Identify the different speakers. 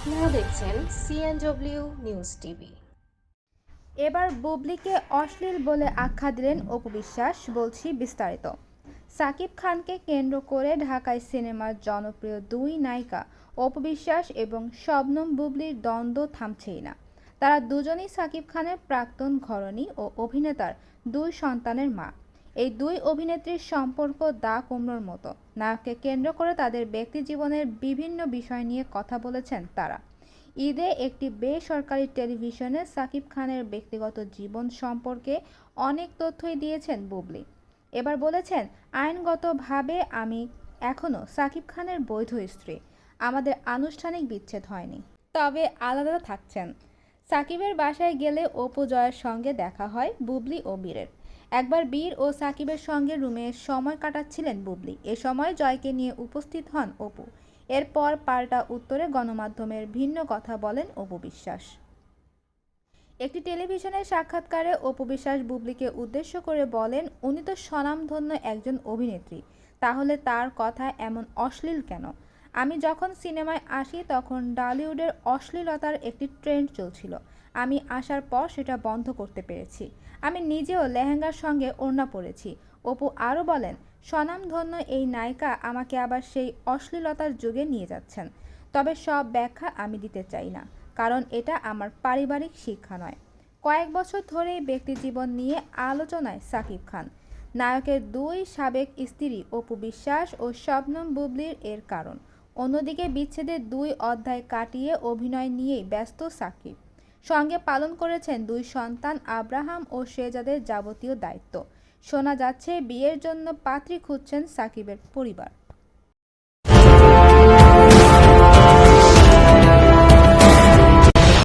Speaker 1: দেখছেন CNW news TV
Speaker 2: এবার বুবলিকে অশ্লীল বলে আখ্যা দিলেন অপু বিশ্বাস, বলছি বিস্তারিত। সাকিব খানকে কেন্দ্র করে ঢাকায় সিনেমার জনপ্রিয় দুই নায়িকা অপু বিশ্বাস এবং শবনম বুবলির দ্বন্দ্ব থামছেই না। তারা দুজনেই সাকিব খানের প্রাক্তন ঘরণী ও অভিনেতার দুই সন্তানের মা। এই দুই অভিনেত্রীর সম্পর্ক দা কুমড়োর মতো। নায়ককে কেন্দ্র করে তাদের ব্যক্তিজীবনের বিভিন্ন বিষয় নিয়ে কথা বলেছেন তারা। ঈদে একটি বেসরকারি টেলিভিশনে সাকিব খানের ব্যক্তিগত জীবন সম্পর্কে অনেক তথ্যই দিয়েছেন বুবলি। এবার বলেছেন, আইনগতভাবে আমি এখনও সাকিব খানের বৈধ স্ত্রী। আমাদের আনুষ্ঠানিক বিচ্ছেদ হয়নি। তবে আলাদা থাকছেন। সাকিবের বাসায় গেলে অপু জয়ের সঙ্গে দেখা হয় বুবলি ও বীরের। একবার বীর ও সাকিবের সঙ্গে রুমে সময় কাটাচ্ছিলেন বুবলি। এ সময় জয়কে নিয়ে উপস্থিত হন অপু। এরপর পাল্টা উত্তরে গণমাধ্যমের ভিন্ন কথা বলেন অপু বিশ্বাস। একটি টেলিভিশনের সাক্ষাৎকারে অপু বিশ্বাস বুবলিকে উদ্দেশ্য করে বলেন, উনি তো স্বনামধন্য একজন অভিনেত্রী। তাহলে তার কথা এমন অশ্লীল কেন? আমি যখন সিনেমায় আসি তখন ডালিউডের অশ্লীলতার একটি ট্রেন্ড চলছিল। আমি আসার পর সেটা বন্ধ করতে পেরেছি। আমি নিজেও লেহেঙ্গার সঙ্গে ওড়না পরেছি। অপু আরও বলেন, স্বনামধন্য এই নায়িকা আমাকে আবার সেই অশ্লীলতার যুগে নিয়ে যাচ্ছেন। তবে সব ব্যাখ্যা আমি দিতে চাই না, কারণ এটা আমার পারিবারিক শিক্ষা নয়। কয়েক বছর ধরেই ব্যক্তিজীবন নিয়ে আলোচনায় সাকিব খান। নায়কের দুই সাবেক স্ত্রী অপু বিশ্বাস ও শবনম বুবলির এর কারণ। অন্যদিকে বিচ্ছেদের দুই অধ্যায় কাটিয়ে অভিনয় নিয়েই ব্যস্ত সাকিব। সঙ্গে পালন করেছেন দুই সন্তান, আব্রাহাম ও শেজাদের যাবতীয় দায়িত্ব। শোনা যাচ্ছে, বিয়ের জন্য পাত্রী খুঁজছেন সাকিবের পরিবার।